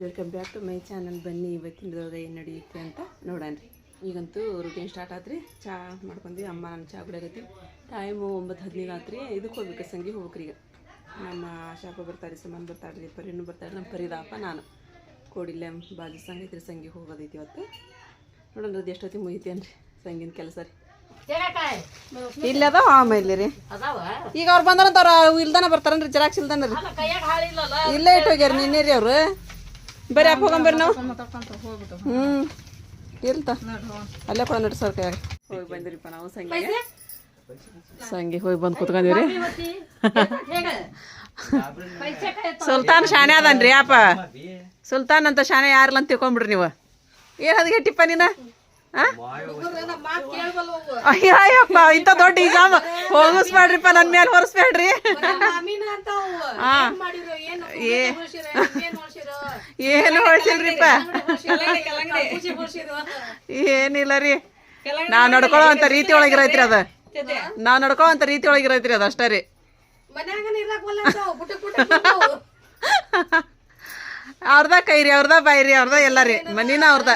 Welcome back to my channel ಬನ್ನಿ. ಇವತ್ತಿನದೊಳಗೆ ಏನು ನಡೆಯುತ್ತೆ ಅಂತ ನೋಡೋಣ್ರಿ ಈಗಂತೂ ರುಟೀನ್ ಸ್ಟಾರ್ಟ್ ಆತ್ರಿ. ಚಾ ಮಾಡ್ಕೊಂಡ್ವಿ. ಅಮ್ಮ ನಾನು ಚಾ ಕುಡಿಯಾಗತ್ತಿ ಟೈಮು ಒಂಬತ್ತು ಹದಿನೈದು ಆತ್ರಿ. ಇದಕ್ಕೆ ಹೋಗ್ಬೇಕು ಸಂಗಿ ಹೋಗ್ರಿ ಈಗ. ನಮ್ಮ ಶಾಪ ಬರ್ತಾರೆ ಸಮಾನ್ ಬರ್ತಾರೆ ರೀ ಪರಿನು ಬರ್ತಾರೆ ನಮ್ಮ ಪರಿದಾಪ ನಾನು. ಕೋಡಿಲ್ಲ ಬಾಜು ಸಂಗೈತ್ರಿ ಸಂಗಿ ಹೋಗೋದೈತಿ ಇವತ್ತು. ನೋಡೋಣ ಅದು ಎಷ್ಟೊತ್ತಿಗೆ ಮುಗಿತೇನ್ರಿ ಸಂಗಿನ ಕೆಲಸ ರೀ. ಇಲ್ಲದ ಆಮೇಲೆ ರೀ. ಈಗ ಅವ್ರು ಬಂದ್ರಂತ ಅವ್ರು ಇಲ್ದಾನ ಬರ್ತಾರನ್ರಿ ಜರಾಕ್ಸ್ ಇಲ್ದಾನ ರೀ. ಇಲ್ಲೇ ಇಟ್ಟು ಹೋಗ್ಯಾರ ನಿನ್ನೆ ರೀ ಅವ್ರು. ಬರ್ರಿ ಅಪ್ಪ ಹೋಗಂಬರ್ರಿ ನಾವು? ಹ್ಞೂ ಇಲ್ತ ಅಲ್ಲೇ ಕೂಡ ನಡ್ರಿ ಸರ್ ಕೈಯಾಗ. ಹೋಗಿ ಬಂದಿರಿಪ್ಪ ನಾವು ಸಂಗಿ. ಸಂಗಿ ಹೋಗಿ ಬಂದು ಕುತ್ಕೊಂಡಿವ್ರಿ ಸುಲ್ತಾನ್ ಶಾನೆ ಅದನ್ರಿ ಅಪ್ಪ. ಸುಲ್ತಾನ್ ಅಂತ ಶಾನೆ ಯಾರಲ್ಲ ಅಂತ ತಿಳ್ಕೊಂಬಿಡ್ರಿ ನೀವು. ಏನು ಅದಕ್ಕೆ ನೀನು? ಅಯ್ಯಪ್ಪ, ಇಂಥ ದೊಡ್ಡ ಎಕ್ಸಾಮ್ ಹೋಗಿಸ್ಬೇಡ್ರಿಪ್ಪ ನನ್ನ ಮೇಲೆ ಹೊರಿಸ್ಬೇಡ್ರಿ. ಏನು ಹೊಳ್ಸಿಲ್ರಿಪ್ಪ ಏನಿಲ್ಲ ರೀ. ನಾ ನಡ್ಕೊಳ್ಳೋ ಅಂತ ರೀತಿ ಒಳಗಿರೈತ್ರಿ ಅದ. ನಾವ್ ನಡ್ಕೊಳ್ಳೋ ಅಂತ ರೀತಿ ಒಳಗಿರೈತ್ರಿ ಅದ ಅಷ್ಟೇ ರೀ. ಅವ್ರದ ಕೈ ರೀ ಅವ್ರದ ಬಾಯ್ರಿ ಅವ್ರದ ಎಲ್ಲ ರೀ. ಮನಿನ ಅವ್ರದ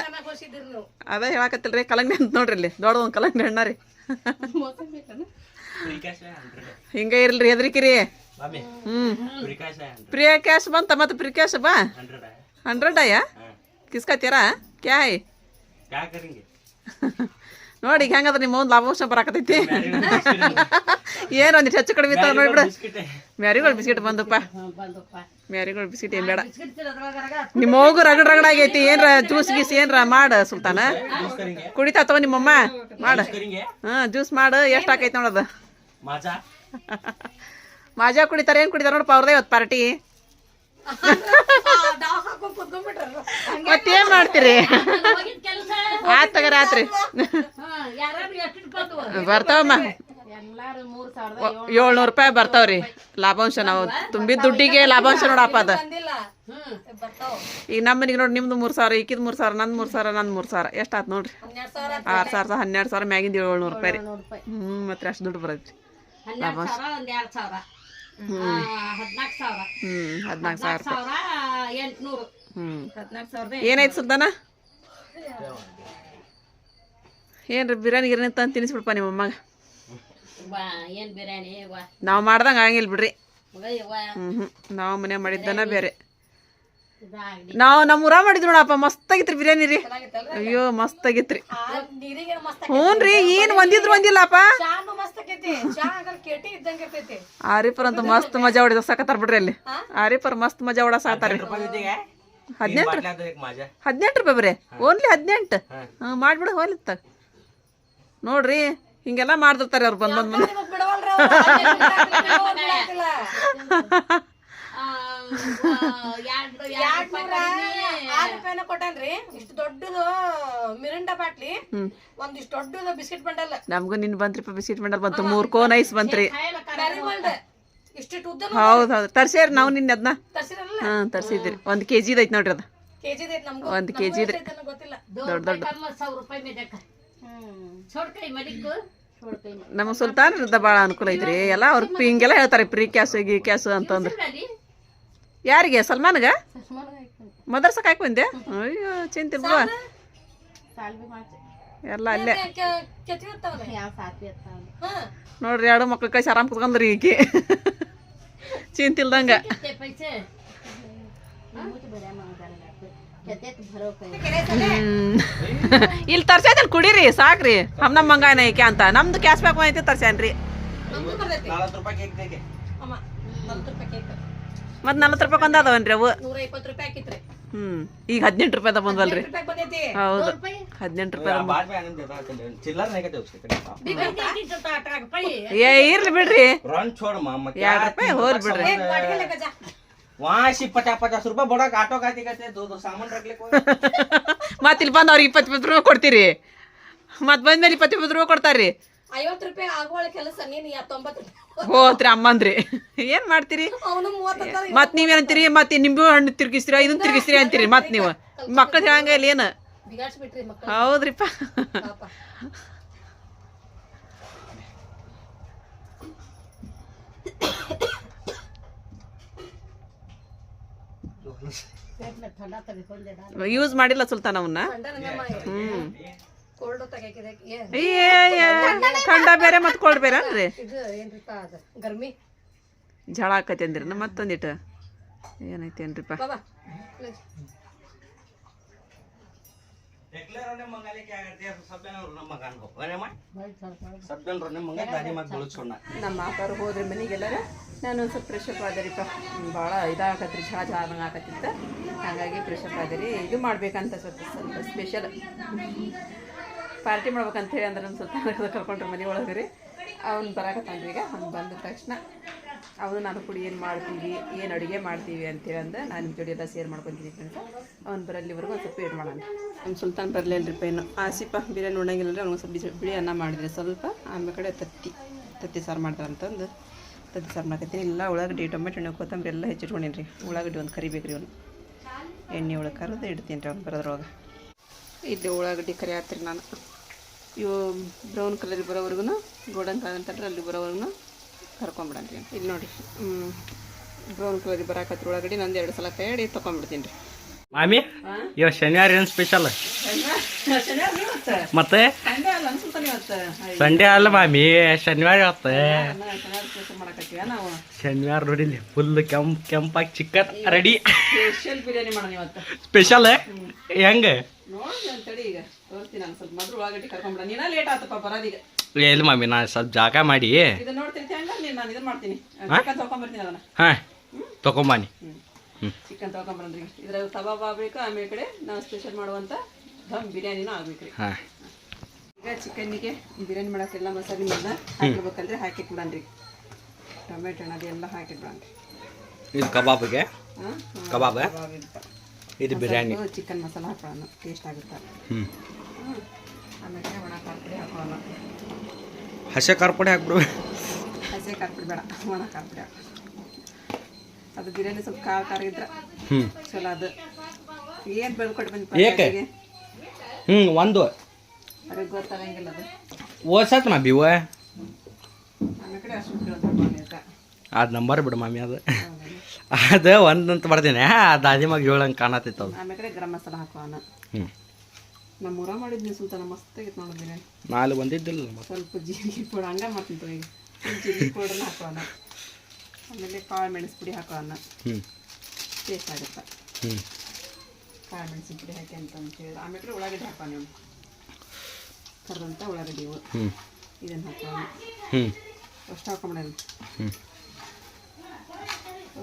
ಅದ ಹೇಳಕತ್ತಿಲ್ರಿ ಕಲಂಗಡಿ ಅಂತ ನೋಡ್ರಿ ಇಲ್ಲಿ. ದೊಡ್ಡ ಒಂದು ಕಲಂಗಡಿ ಹಣ್ಣ ರೀ. ಹಿಂಗ ಇರಲ್ರಿ ಹೆದರಿಕಿರಿ. ಹ್ಮ್. ಪ್ರಿಯ ಕ್ಯಾಶ್ ಬಂತ ಮತ್ತೆ ಪ್ರಿ ಕ್ಯಾಶ್ ಬಾ. ಹಂಡ್ರೆಡ್ ಅಯ್ಯ ಕಿಸ್ಕತ್ತೀರ? ಕ್ಯಾಯ್? ನೋಡಿ ಈಗ ಹೆಂಗದ ನಿಮ್ಮ ಒಂದು ಲಾಭಾಂಶ ಬರಾಕತೈತಿ ಏನು ಒಂದಿಟ್ಟು ಹೆಚ್ಚು ಕಡಿಮೆ ಇತ್ತಾವ ನೋಡ್ಬಿಡು. ಮ್ಯಾರಿಗೋಲ್ಡ್ ಬಿಸ್ಕಿಟ್ ಬಂದಪ್ಪ. ಮ್ಯಾರಿಗೋಲ್ಡ್ ಬಿಸ್ಕಿಟ್ ಏನ್ ಬೇಡ. ನಿಮ್ಮ ಹೋಗು ರಗಡ್ ರಗಡ್ ಆಗೈತಿ. ಏನ್ರ ಜ್ಯೂಸ್ ಗೀಸ್ ಏನ್ರ ಮಾಡ ಸುಲ್ತಾನ. ಕುಡಿತಾ ತಗೋ ನಿಮ್ಮಮ್ಮ. ಮಾಡ. ಹಾ ಜ್ಯೂಸ್ ಮಾಡು. ಎಷ್ಟು ಹಾಕೈತಿ ನೋಡದ ಮಾಜಾ? ಕುಡಿತಾರ. ಏನ್ ಕುಡಿತಾರ ನೋಡಪ್ಪ ಅವ್ರದೇ ಇವತ್ತು ಪಾರ್ಟಿ. ಮತ್ತೇನ್ ಮಾಡ್ತೀರಿ? ಆತ್ ತಗರ ಆತ್ರಿ ಬರ್ತಾವಮ್ಮ. ಏಳ್ನೂರು ರೂಪಾಯಿ ಬರ್ತಾವ್ರಿ. ಲಾಭಾಂಶ ನಾವು ತುಂಬಿದ ದುಡ್ಡಿಗೆ ಲಾಭಾಂಶ ನೋಡಪ್ಪ ಅದ. ಈಗ ನಮ್ಮನಿಗೆ ಮನೆಗೆ ನೋಡಿ ನಿಮ್ದು ಮೂರು ಸಾವಿರ ಈಕಿದ್ ಮೂರು ಸಾವಿರ ನಂದು ಮೂರು ಸಾವಿರ ನಂದು ಮೂರು ಸಾವಿರ. ಎಷ್ಟು ಆತ್ ನೋಡ್ರಿ ಆರು ಸಾವಿರ ಹನ್ನೆರಡು ಸಾವಿರ ಮ್ಯಾಗಿಂದ ಏಳ್ನೂರು ರೂಪಾಯಿ ರೀ. ಹ್ಞೂ ಮತ್ತೆ ಅಷ್ಟು ದುಡ್ಡು ಬರತ್ರಿ ಲಾಭಾಂಶ. ಹ್ಞೂ ಹದಿನಾಲ್ಕು ಸಾವಿರ. ಹ್ಞೂ ಏನಾಯ್ತು ಸುದ್ದಾನ ಏನ್ರಿ ಬಿರಿಯಾನಿ ಗಿರಿಯಾನಿ ತಂದು ತಿನ್ನಿಸ್ಬಿಡಪ್ಪ ನಿಮ್ಮ ಅಮ್ಮಗ. ಏನ್ ಬಿರಿಯಾನಿ ವಾ ನಾವು ಮಾಡ್ದಂಗೆ ಆಗಂಗಿಲ್ಲ ಬಿಡ್ರಿ ಮಗಯ್ಯವ್ವ ಹ್ಞೂ ಹ್ಞೂ ನಾವು ಮನೆ ಮಾಡಿದ್ದನ ಬೇರೆ ಇದಾಗ್ಲಿ ನಾವು ನಮ್ಮ ಊರಾಗ ಮಾಡಿದ್ವಿ ನೋಡಪ್ಪ ಮಸ್ತ್ ಆಗಿತ್ರಿ ಬಿರಿಯಾನಿ ರೀ ಅಯ್ಯೋ ಮಸ್ತ್ ಆಗಿತ್ರಿ ಹ್ಞೂ ರೀ ಏನು ಒಂದಿದ್ರು ಒಂದಿಲ್ಲಪ್ಪ ಆರಿಫರ್ ಅಂತ ಮಸ್ತ್ ಮಜಾ ಹೊಡಿದ ಸಾಕತ್ತಾರ ಬಿಡ್ರಿ ಅಲ್ಲಿ ಆರಿಫರ್ ಮಸ್ತ್ ಮಜಾ ಹೊಡ ಸಾತಾರಿ ಹದಿನೆಂಟು एक माझ्या ಹದಿನೆಂಟು ರೂಪಾಯಿ ಬರೀ ಓನ್ಲಿ ಹದಿನೆಂಟು ಹಾಂ ಮಾಡ್ಬಿಡು ಹೋಲಿತ್ತ ನೋಡ್ರಿ ಹಿಂಗೆಲ್ಲ ಮಾಡ್ದಿರ್ತಾರೆ ಅವ್ರು ಬಂದ್ ಬಂದ್ ಇಷ್ಟು ದೊಡ್ಡದು ಮಿರಿಂಡಾ ಬಾಟ್ಲಿ. ಒಂದಿಷ್ಟು ದೊಡ್ಡದು ಬಿಸ್ಕಿಟ್ ಬಂಡಲ್. ನಮಗೂ ನಿನ್ ಬಂತ್ರಿಪ್ಪ ಬಿಸ್ಕಿಟ್ ಮಂಡಲ್ ಬಂತು. ಮೂರ್ ಕೋನ್ ಐಸ್ ಬಂತ್ರಿ. ಹೌದ್ ಹೌದು ತರ್ಸ್ಯಾರ ನಾವು ನಿನ್ನೆ ಅದನ್ನ ತರ್ಸಿರಲ್ಲ? ಹಾ ತರ್ಸಿದ್ರಿ ಒಂದ್ ಕೆಜಿ ಐತ್ ನೋಡ್ರಿ ಅದ. ಕೆಜಿ ಐತ್ ನಮ್ಗೂ. ಒಂದ್ ಕೆಜಿ ದೊಡ್ಡ ದೊಡ್ಡ. ನಮ್ಮ ಸುಲ್ತಾನ್ರದ ಭಾಳ ಅನುಕೂಲ ಐತ್ರಿ. ಎಲ್ಲ ಅವ್ರ ಹಿಂಗೆಲ್ಲ ಹೇಳ್ತಾರೆ, ಪ್ರೀ ಕ್ಯಾಸು, ಗೀ ಕ್ಯಾಸು ಅಂತಂದ್ರೆ. ಯಾರಿಗೆ? ಸಲ್ಮಾನ್ಗ? ಮದರ್ಸ ಕಾಯ್ಕ ಬಂದೆ ಅಯ್ಯೋ, ಚಿಂತೆ ಎಲ್ಲ ಅಲ್ಲೇ. ನೋಡ್ರಿ, ಎರಡು ಮಕ್ಳು ಕಳಿಸಿ ಆರಾಮ್ ಕುತ್ಕೊಂಡ್ರಿ ಈಗ ಚಿಂತಿಲ್ದಂಗ ಇಲ್ಲಿ ತರ್ಸೈತಲ್ ಕುಡೀರಿ ಸಾಕ್ರಿ. ಹಮ್ ನಮ್ಮ ಮಂಗಾಯನ ಐಕೆ ಅಂತ. ನಮ್ದು ಕ್ಯಾಶ್ ಬ್ಯಾಕ್ ಐತಿ ತರ್ಸ್ಯಾನ್ರಿ. ಮತ್ ನಲ್ವತ್ತು ರೂಪಾಯಿ ಬಂದ ಅದಾವನ್ರಿ ಅವು ಹ್ಮ್. ಈಗ ಹದಿನೆಂಟು ರೂಪಾಯಿ ಬಂದ್ವಲ್ರಿ ಹೌದು. ಹದಿನೆಂಟು ರೂಪಾಯಿ ಏ ಇರ್ಲಿ ಬಿಡ್ರಿ. ಎರಡು ರೂಪಾಯಿ ಹೋಲ್ ಬಿಡ್ರಿ. ಮತ್ತಿಲ್ ಇಲ್ಲಿ ಬಂದು ಅವ್ರಿಗೆ ಇಪ್ಪತ್ತು ಇಪ್ಪತ್ತು ರೂಪಾಯಿ ಕೊಡ್ತೀರಿ. ಮತ್ ಬಂದ್ಮೇಲೆ ಇಪ್ಪತ್ತು ಇಪ್ಪತ್ತು ರೂಪಾಯಿ ಕೊಡ್ತಾರಿ ಹೋತ್ರಿ ಅಮ್ಮಂದ್ರಿ. ಏನ್ ಮಾಡ್ತೀರಿ? ಮತ್ ನೀವೇನಂತೀರಿ ಮತ್ತೆ ನಿಂಬು ಹಣ್ಣು ತಿರ್ಗಿಸ್ತೀರ ಇದನ್ನ ತಿರ್ಗಿಸ್ತೀರಿ ಅಂತೀರಿ? ಮತ್ ನೀವು. ಮಕ್ಕಳು ಹೇಳಂಗ ಇಲ್ಲಿ ಏನು? ಹೌದ್ರಿಪ್ಪ. ಯೂಸ್ ಮಾಡಿಲ್ಲ ಸುಲ್ತಾನ್ ಅವನ್ನ ಖಂಡ ಬೇರೆ ಮತ್ತೆ ಕೋಲ್ಡ್ ಬೇರೆ ಅನ್ರಿ ಝಳ ಆಕತಿ ಅಂದಿರ ಮತ್ತೊಂದಿಟ್ಟು ಏನೈತಿ ಏನ್ರಿಪ್ಪ ನಮ್ಮ ಮಾತಾರು ಹೋದ್ರೆ ಮನೆಗೆಲ್ಲರ ನಾನು ಸ್ವಲ್ಪ ಪ್ರೆಷಪ್ ಆದರಿಪ್ಪ ಭಾಳ ಇದಾಗತ್ರಿ ಚಹಾ ಚಹಾ ನಂಗೆ ಆಗತ್ತಿತ್ತ ಹಾಗಾಗಿ ಫ್ರೆಶಪ್ ಆದರಿ ಇದು ಮಾಡ್ಬೇಕಂತ ಸ್ವಲ್ಪ ಸ್ವಲ್ಪ ಸ್ಪೆಷಲ್ ಪಾರ್ಟಿ ಮಾಡ್ಬೇಕಂತ ಹೇಳಿ ಅಂದ್ರೆ ಸ್ವಲ್ಪ ಕರ್ಕೊಂಡ್ರೆ ಮನೆ ಒಳಗೆ ರೀ ಅವ್ನು ಬರಾಕತ್ತಾನ್ರಿ ಈಗ ಅವ್ನು ಬಂದ ತಕ್ಷಣ. ಅವನು ನಾನು ಕೂಡ ಏನು ಮಾಡ್ತೀವಿ, ಏನು ಅಡುಗೆ ಮಾಡ್ತೀವಿ ಅಂತೇಳಿ ಅಂದ ನಾನು ನಿಮ್ಮ ಜೋಡಿ ಎಲ್ಲ ಸೇರ್ ಮಾಡ್ಕೊತೀನಿ ಅಂತ ಅವ್ನು ಬರಲ್ಲಿವರೆಗೂ ಒಂದು ಸ್ವಲ್ಪ ವೇಟ್ ಮಾಡೋಣ. ನಮ್ಮ ಸುಲ್ತಾನ್ ಬರಲಿಲ್ಲರಿಪ್ಪ ಆ ಆಸಿಪ ಬಿರಿಯಾನಿ ಉಣ್ಣಂಗಿಲ್ಲ ಅವ್ನಿಗೆ ಸ್ವಲ್ಪ ಬಿಸಿ ಬಿಳಿ ಅನ್ನ ಮಾಡಿದ್ರೆ ಸ್ವಲ್ಪ, ಆಮೇಲೆ ಕಡೆ ತತ್ತಿ ತತ್ತಿ ಸಾರು ಮಾಡ್ತಾರೆ ಅಂತಂದು ತತ್ತಿ ಸಾರು ಮಾಡ್ಕೊತೀನಿ. ಎಲ್ಲ ಉಳ್ಳಾಗಡ್ಡಿ, ಟೊಮೆಟೊ ಹಣ್ಣು ಕೊತ್ತಂಬರಿ ಎಲ್ಲ ಹೆಚ್ಚಿಟ್ಕೊಂಡೀನಿ ರೀ ಉಳ್ಳಾಗಡ್ಡಿ ಒಂದು ಕರಿಬೇಕು ರೀ ಅವ್ನು ಎಣ್ಣೆ ಒಳಗೆ ಕರೆದು ಇಡ್ತೀನಿ ರೀ ಅವ್ನು ಬರೋದ್ರೊಳಗೆ. ಇಲ್ಲಿ ಉಳ್ಳಾಗಡ್ಡಿ ಕರಿ ಹಾಕ್ತೀನಿ ನಾನು. ಇವು ಬ್ರೌನ್ ಕಲರ್ ಬರೋವರೆಗೂ ಗೋಲ್ಡನ್ ಕಲರ್ ಅಂತಂದ್ರೆ ಅಲ್ಲಿ ಬರೋವರೆಗೂ ಕರ್ಕೊಂಬಿಡನ್ರಿ ಇಲ್ಲಿ ನೋಡಿ ಬ್ರೌನ್ ಕಲರ್ ಬರಾಕತ್ರ ಒಳಗಡೆ ನಂದು ಎರಡು ಸಲ ಕೈ ತಗೊಂಡ್ಬಿಡ್ತೀನಿ ತೊಗೊಂಬಿಡ್ತೀನಿ ರೀ. ಮಾಮಿ ಇವ ಶನಿವಾರ ಏನು ಸ್ಪೆಷಲ್ ಮತ್ತೆ? ಸಂಡೆ ಅಲ್ಲ ಮಾಮಿ ಶನಿವಾರ ಇವತ್ತು. ಶನಿವಾರ ನೋಡಿಲಿ ಫುಲ್ ಕೆಂಪ್ ಕೆಂಪಾಗಿ ಚಿಕನ್ ರೆಡಿ ಸ್ಪೆಷಲ್ ಬಿರಿಯಾನಿ ಮಾಡೋಣ ಇವತ್ತು. ಸ್ಪೆಷಲ್ ಹೆಂಗ? ನೋಡಿ ಅಂತೇಳಿ ಈಗ. ತೋರಿಸ್ತೀನಿ ನಾನು ಸ್ವಲ್ಪ. ಮೊದಲು ಉಳ್ಳಾಗಡ್ಡಿ ಕರ್ಕೊಂಡ್ಬಿಡ ನೀನ ಲೇಟ್ ಆತಪ್ಪ ಬರೋದೀಗ. ಎಲ್ಲಿ ಮಮ್ಮಿ ನಾನು ಸ್ವಲ್ಪ ಜಾಗ ಮಾಡಿ. ಹಾ? ತಗೊಂಬಾನಿ ಚಿಕನ್ ತೊಗೊಂಬರಂದ್ರಿ ಇದ್ರ ಕಬಾಬ್ ಆಗ್ಬೇಕು ಆಮೇಲೆ ಕಡೆ ನಾವು ಸ್ಪೆಷಲ್ ಮಾಡುವಂತ ದಮ್ ಬಿರಿಯಾನಿನೂ ಆಗ್ಬೇಕ್ರಿ. ಹಾ. ಈಗ ಚಿಕನ್ನಿಗೆ ಬಿರಿಯಾನಿ ಮಾಡಕ್ಕೆ ಎಲ್ಲ ಮಸಾಲೆ ಮೇಲೆ ಹಾಕಿರ್ಬೇಕಂದ್ರೆ ಹಾಕಿಟ್ಬಿಡನ್ರಿ ಟೊಮೆಟೊ ಹಣ್ಣು ಅದೆಲ್ಲ ಹಾಕಿಟ್ಬಿಡನ್ರಿ ಇದು ಕಬಾಬ್ಗೆ? ಕಬಾಬ್? ಇದು ಬಿರಿಯಾನಿ. ಚಿಕನ್ ಮಸಾಲ ಹಾಕೊಳ್ಳೋಣ ಟೇಸ್ಟ್ ಆಗುತ್ತೆ. ಆಮೇಲೆ ಒಣ ಖಾರ ಹಾಕೊಳ್ಳೋಣ ಹಸೆ ಕಾರ್ಪಡೆ ಪುಡಿ ಹಾಕ್ಬಿಡು. ಹಸೆ ಖಾರ ಪುಡಿ ಬೇಡ ಒಣ ಖಾರ ಪುಡಿ ಹಾಕು. ಅದು ಬಿರಿಯಾನಿ ಸ್ವಲ್ಪ ಖಾರ ಖಾರ ಇದ್ರೆ ಚಲೋ ಅದು. ಏನು ಬೆಳ್ಕೊಟ್ಟು ಬಂದು ಏಕೆ? ಹ್ಞೂ ಒಂದು. ಅವ್ರಿಗೆ ಗೊತ್ತಾಗಂಗಿಲ್ಲ ಅದು. ಓಸತ್ ಮಾ ಬಿವ ಅದ್ ನಂಬರ್ ಬಿಡು ಮಾಮಿ ಅದು? ಅದು ಒಂದು ಅಂತ ಬರ್ತೀನಿ ಅದು ಅದಿಮಾಗ ಏಳಂಗೆ ಕಾಣತಿತ್ತು ಅದು. ಆಮೇಲೆ ಗರಂ ಮಸಾಲ ಹಾಕೋಣ ಹ್ಞೂ ನಮ್ಮ ಊರ ಮಾಡಿದ್ನಿ ಸುಲ್ತಾನ ಮಸ್ತಾಗಿತ್ತು ನೋಡಿ ಬಿರಿಯಾನಿ. ನಾಳೆ ಬಂದಿದ್ದಿಲ್ಲ ಸ್ವಲ್ಪ ಜೀರಿಗೆ ಪೌಡರ್ ಹಂಗೆ ಮಾಡ್ತೀನಿ ಈಗ ಜೀರಿಗೆ ಪೌಡರ್ ಹಾಕೋಣ ಆಮೇಲೆ ಕಾಳು ಮೆಣಸು ಪುಡಿ ಹಾಕೋಣ ಟೇಸ್ಟ್ ಆಗುತ್ತೆ? ಕಾಳು ಮೆಣಸಿನ ಪುಡಿ ಹಾಕಿ ಅಂತ ಅಂತೇಳಿ ಆಮೇಲೆ ಉಳ್ಳಾಗಡ್ಡಿ ಹಾಕೋಣ ನೀವು ಕರೆದಂಥ ಉಳ್ಳಾಗಡ್ಡಿ ಇವು. ಇದನ್ನು ಹಾಕೋಣ ಅಷ್ಟು ಹಾಕೊಂಬಿಡೋಣ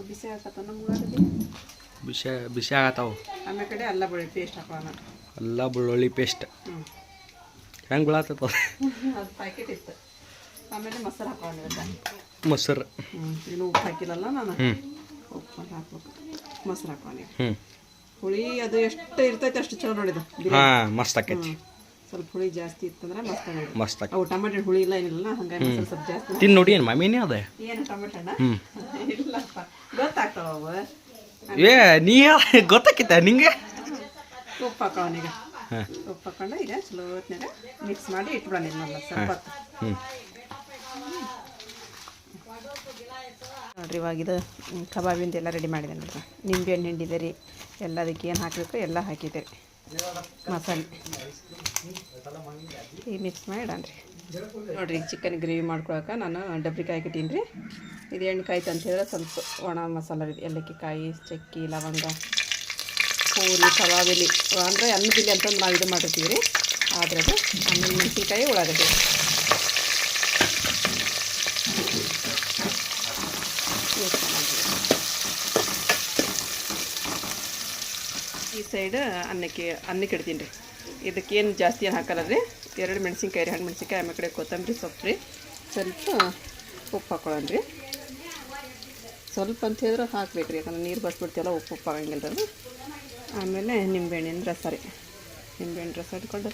ಬಿಸಿ ಹಾಕತ್ತ ನಮ್ಮ ಉಳ್ಳಾಗಡ್ಡಿ? ಬಿಸಿ ಬಿಸಿ ಆಗತ್ತಾವು. ಆಮೇಲೆ ಕಡೆ ಅಲ್ಲ ಬೆಳ್ಳುಳ್ಳಿ ಪೇಸ್ಟ್ ಹಾಕೋಣ ಅಲ್ಲ ಬೆಳ್ಳುಳ್ಳಿ ಪೇಸ್ಟ್ ಹೆಂಗೆ ಬೀಳತ್ತದ ಅದು ಪ್ಯಾಕೆಟ್ ಇತ್ತು. ಆಮೇಲೆ ಮೊಸರು ಹಾಕೋಣ ಇವತ್ತು ಮೊಸರು. ಇನ್ನು ಉಪ್ಪು ಹಾಕಿಲ್ಲಲ್ಲ ನಾನು? ಹ್ಮ್. ಉಪ್ಪು ಹಾಕ್ಬೇಕು. ಮೊಸರು ಹಾಕೋಣ ಹ್ಞೂ ಹುಳಿ ಅದು ಎಷ್ಟು ಇರ್ತೈತೆ ಅಷ್ಟು ಚಲೋ ನೋಡಿದ. ಹಾಂ ಮಸ್ತ್ ಆಕೈತಿ. ಸ್ವಲ್ಪ ಹುಳಿ ಜಾಸ್ತಿ ಇತ್ತಂದ್ರೆ ಮಸ್ತ್ ಆಗಿ ಮಸ್ತ್ ಅವು ಟೊಮೆಟೊ ಹುಳಿ ಇಲ್ಲ ಏನಿಲ್ಲ ಹಂಗಾಗಿ ಸ್ವಲ್ಪ ಜಾಸ್ತಿ ತಿನ್ ನೋಡಿ ಏನು ಮಮ್ಮಿನೇ ಅದ? ಏನು ಟೊಮೆಟೊ ಇಲ್ಲಪ್ಪ. ಗೊತ್ತಾಗ್ತಾವ ಅವು. ಏ ನೀ ಗೊತ್ತಾಕಿತ್ತ ನಿಂಗೆ? ಉಪ್ಪು ಹಾಕೋವನೀಗ ಈಗ ಉಪ್ಪು ಹಾಕೊಂಡು ಈಗ ಚಲೋ ಹೊತ್ನಾಗ ಮಿಕ್ಸ್ ಮಾಡಿ ಇಟ್ಬಿಡೋಣ ಇದನ್ನೆಲ್ಲ ಸ್ವಲ್ಪ. ಹ್ಞೂ ನೋಡ್ರಿ ಇವಾಗ ಇದು ಕಬಾಬಿಂದ ಎಲ್ಲ ರೆಡಿ ಮಾಡಿದೆ ನೋಡ್ರಿ. ನಿಂಬೆ ಹಣ್ಣು ಹಿಂಡಿದೆ ರೀ. ಎಲ್ಲ ಅದಕ್ಕೆ ಏನು ಹಾಕಬೇಕು ಎಲ್ಲ ಹಾಕಿದೆ ರೀ. ಮಸಾಲೆ. ಈಗ ಮಿಕ್ಸ್ ಮಾಡಿ ಇಡನ್ರಿ ನೋಡ್ರಿ ಚಿಕನ್ ಗ್ರೇವಿ ಮಾಡ್ಕೊಳಕ್ಕೆ ನಾನು ಡಬ್ರಿಕಾಯಿ ಹಾಕಿಟ್ಟೀನಿ ರೀ ಇದು ಎಣ್ಣೆ ಕಾಯ್ತು ಅಂತ ಹೇಳಿದ್ರೆ ಸ್ವಲ್ಪ ಒಣ ಮಸಾಲ ಇದೆ ಏಲಕ್ಕಿ ಕಾಯಿ ಚಕ್ಕಿ, ಲವಂಗ, ಪೂರಿ ಸವಾಬಿಲಿ ಅಂದರೆ ಅನ್ನಬಿಲಿ ಅಂತಂದು ನಾವು ಇದು ಮಾಡಿರ್ತೀವಿ ರೀ ಆದರೆ ಅದು ಆಮೇಲೆ ಮೆಣಸಿನ್ಕಾಯಿ ಉಳ್ಳಾಗಡ್ಡಿ. ಈ ಸೈಡ್ ಅನ್ನಕ್ಕೆ ಅನ್ನಕ್ಕೆ ಇಡ್ತೀನಿ ರೀ ಇದಕ್ಕೇನು ಜಾಸ್ತಿ ಏನು ಹಾಕಲ್ಲ ರೀ? ಎರಡು ಮೆಣಸಿನ್ಕಾಯಿ ರೀ ಹಣ್ಣು ಮೆಣಸಿನ್ಕಾಯಿ ಆಮೇಲೆ ಕಡೆ ಕೊತ್ತಂಬರಿ ಸೊಪ್ಪು ರೀ. ಸ್ವಲ್ಪ ಉಪ್ಪು ಹಾಕೊಳ್ಳೋಣ ರೀ. ಸ್ವಲ್ಪ ಅಂತ ಹೇಳಿದ್ರೆ ಹಾಕ್ಬೇಕು ರೀ, ಯಾಕಂದ್ರೆ ನೀರು ಬಸ್ಬಿಡ್ತೀವಲ್ಲ ಉಪ್ಪು ಉಪ್ಪು ಆಗಂಗಿಲ್ಲ ರೀ. ಆಮೇಲೆ ನಿಂಬೆಹಣ್ಣಿನ ರಸ ರೀ. ನಿಂಬೆಹಣ್ಣು ರಸ ಇಟ್ಕೊಂಡು